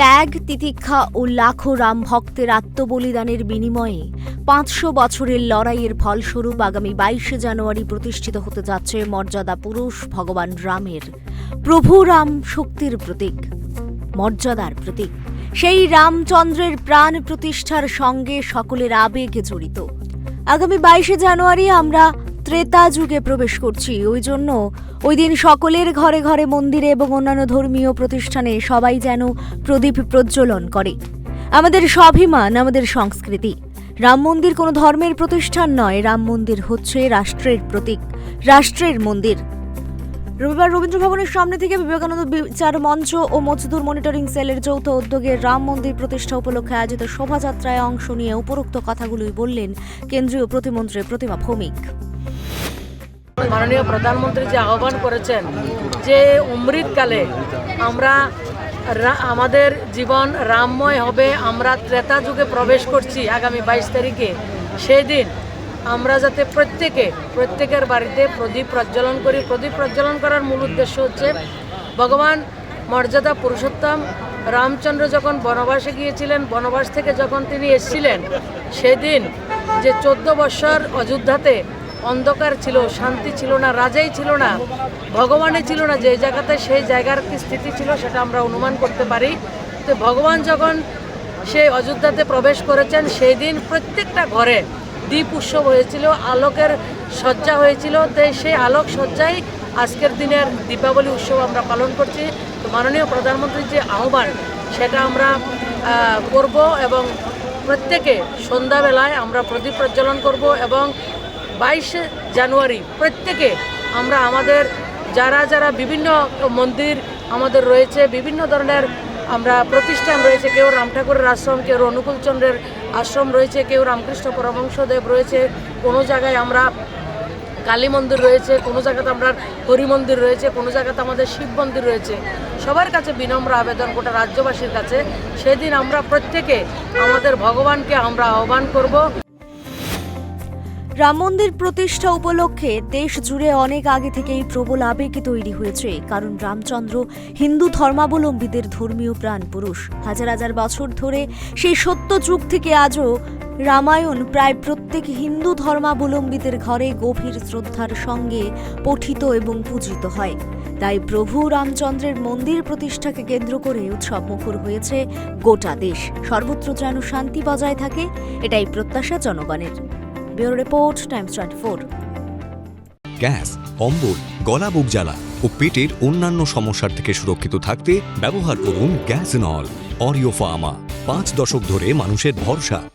ত্যাগ, তিতিক্ষা ও লাখো রাম ভক্তের আত্মবলিদানের বিনিময়ে পাঁচশো বছরের লড়াইয়ের ফলস্বরূপ আগামী বাইশে জানুয়ারি প্রতিষ্ঠিত হতে যাচ্ছে মর্যাদা পুরুষ ভগবান রামের প্রভু রাম শক্তির প্রতীক, মর্যাদার প্রতীক। সেই রামচন্দ্রের প্রাণ প্রতিষ্ঠার সঙ্গে সকলের আবেগে জড়িত। আগামী বাইশে জানুয়ারি আমরা ত্রেতা যুগে প্রবেশ করছি। ওই জন্য ওই দিন সকলের ঘরে ঘরে মন্দিরে এবং অন্যান্য ধর্মীয় প্রতিষ্ঠানে সবাই যেন প্রদীপ প্রজ্বলন করে। আমাদের স্বাভিমান, আমাদের সংস্কৃতি। রাম মন্দির কোনো ধর্মের প্রতিষ্ঠান নয়, রাম মন্দির হচ্ছে রাষ্ট্রের প্রতীক, রাষ্ট্রের মন্দির। রবিবার রবীন্দ্র ভবনের সামনে থেকে বিবেকানন্দ বিচার মঞ্চ ও মজদুর মনিটরিং সেলের যৌথ উদ্যোগে রাম মন্দির প্রতিষ্ঠা উপলক্ষে আয়োজিত শোভাযাত্রায় অংশ নিয়ে উপরোক্ত কথাগুলোই বললেন কেন্দ্রীয় প্রতিমন্ত্রী প্রতিমা ভৌমিক। মাননীয় প্রধানমন্ত্রী যে আহ্বান করেছেন যে অমৃতকালে আমরা আমাদের জীবন রামময় হবে, আমরা ত্রেতা যুগে প্রবেশ করছি আগামী বাইশ তারিখে সেই দিন আমরা যাতে প্রত্যেকে, প্রত্যেকের বাড়িতে প্রদীপ প্রজ্বলন করি। প্রদীপ প্রজ্বলন করার মূল উদ্দেশ্য হচ্ছে ভগবান মর্যাদা পুরুষোত্তম রামচন্দ্র যখন বনবাসে গিয়েছিলেন, বনবাস থেকে যখন তিনি এসেছিলেন, সেদিন যে চোদ্দ বৎসর অযোধ্যাতে অন্ধকার ছিল, শান্তি ছিল না, রাজাই ছিল না, ভগবানই ছিল না, যে জায়গাতে সেই জায়গার কি স্থিতি ছিল সেটা আমরা অনুমান করতে পারি। তো ভগবান যখন সেই অযোধ্যাতে প্রবেশ করেছেন, সেই দিন প্রত্যেকটা ঘরে দ্বীপ উৎসব হয়েছিল, আলোকের সজ্জা হয়েছিল। তো সেই আলোক সজ্জাই আজকের দিনের দীপাবলি উৎসব আমরা পালন করছি। তো মাননীয় প্রধানমন্ত্রীর যে আহ্বান, সেটা আমরা করব এবং প্রত্যেকে সন্ধ্যাবেলায় আমরা প্রদীপ প্রজ্বলন করব এবং বাইশে জানুয়ারি, প্রত্যেকে আমরা আমাদের, যারা যারা বিভিন্ন মন্দির আমাদের রয়েছে, বিভিন্ন ধরনের আমরা প্রতিষ্ঠান রয়েছে, কেউ রাম ঠাকুরের আশ্রম, কেউ অনুকূলচন্দ্রের আশ্রম রয়েছে, কেউ রামকৃষ্ণ পরমংশদেব রয়েছে, কোনো জায়গায় আমরা কালী মন্দির রয়েছে, কোনো জায়গাতে আমরা হরি মন্দির রয়েছে, কোনো জায়গাতে আমাদের শিব মন্দির রয়েছে। সবার কাছে বিনম্র আবেদন গোটা রাজ্যবাসীর কাছে। সেদিন আমরা প্রত্যেকে আমাদের ভগবানকে আমরা আহ্বান করব। রাম মন্দির প্রতিষ্ঠা উপলক্ষে দেশ জুড়ে অনেক আগে থেকেই প্রবল আবেগে তৈরি হয়েছে, কারণ রামচন্দ্র হিন্দু ধর্মাবলম্বীদের ধর্মীয় প্রাণ পুরুষ। হাজার হাজার বছর ধরে সেই সত্য যুগ থেকে আজও রামায়ণ প্রায় প্রত্যেক হিন্দু ধর্মাবলম্বীদের ঘরে গভীর শ্রদ্ধার সঙ্গে পঠিত এবং পূজিত হয়। তাই প্রভু রামচন্দ্রের মন্দির প্রতিষ্ঠাকে কেন্দ্র করে উৎসব মুখর হয়েছে গোটা দেশ। সর্বত্র যেন শান্তি বজায় থাকে, এটাই প্রত্যাশা জনগণের। Bureau report, Times twenty four. Gas অম্বল গলা, বুক জ্বালা ও পেটের অন্যান্য সমস্যার থেকে সুরক্ষিত থাকতে ব্যবহার করুন গ্যাস নল, অরিও ফার্মা। পাঁচ দশক ধরে মানুষের ভরসা।